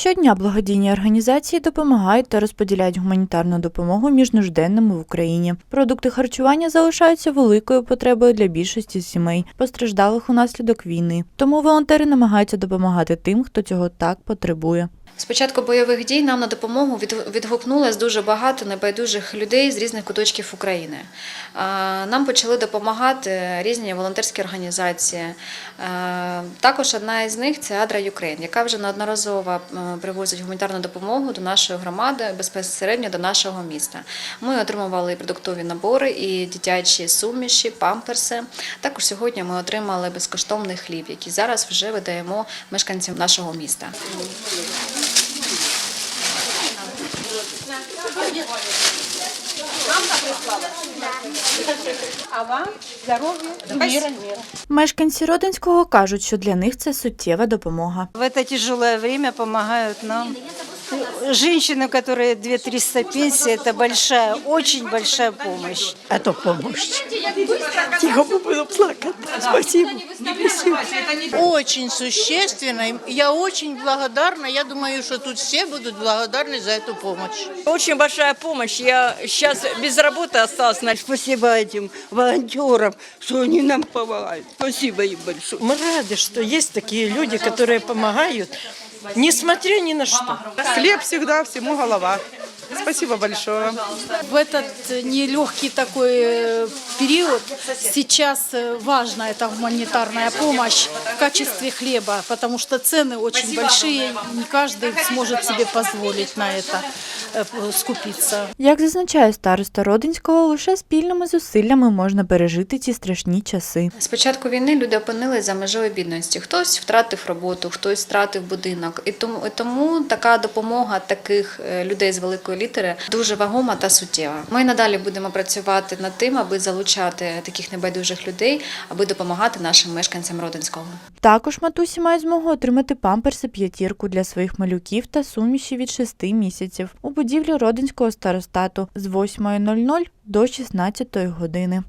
Щодня благодійні організації допомагають та розподіляють гуманітарну допомогу між нужденними в Україні. Продукти харчування залишаються великою потребою для більшості сімей, постраждалих унаслідок війни. Тому волонтери намагаються допомагати тим, хто цього так потребує. З початку бойових дій нам на допомогу від- відгукнулось дуже багато небайдужих людей з різних куточків України. Нам почали допомагати різні волонтерські організації. Також одна із них це Адра Юкрейн, яка вже неодноразово е, привозить гуманітарну допомогу до нашої громади, безпосередньо до нашого міста. Ми отримували продуктові набори, і дитячі суміші, памперси. Також сьогодні ми отримали безкоштовний хліб, який зараз вже видаємо мешканцям нашого міста. А вам здоров'я, и мира, мира. Мешканці Родинського кажуть, що для них це суттєва допомога. В це тяжелое час допомагають нам. Женщины, которые 2-300 пенсий, это большая, очень большая помощь. Это помощь. Тихо буду плакать. Спасибо. Очень существенно. Я очень благодарна. Я думаю, что тут все будут благодарны за эту помощь. Очень большая помощь. Я сейчас без работы осталась. Значит, спасибо этим волонтерам, что они нам помогают. Спасибо им большое. Мы рады, что есть такие люди, которые помогают, несмотря ни на что. Хлеб всегда, всему голова. Спасибо большое. В этот нелегкий такой э, период сейчас э, важна эта гуманитарная помощь в качестве хлеба, потому что цены очень большие, не каждый сможет себе позволить на это э, скупиться. Як зазначає староста Родинського, лише спільними зусиллями можна пережити ці страшні часи. З початку війни люди опинились за межою бідності. Хтось втратив роботу, хтось втратив будинок. І тому, і тому така допомога таких е, людей з великої літери дуже вагома та суттєва. Ми надалі будемо працювати над тим, аби залучати таких небайдужих людей, аби допомагати нашим мешканцям Родинського. Також матусі мають змогу отримати памперси п'ятірку для своїх малюків та суміші від 6 місяців у будівлі Родинського старостату з 8.00 до 16 години.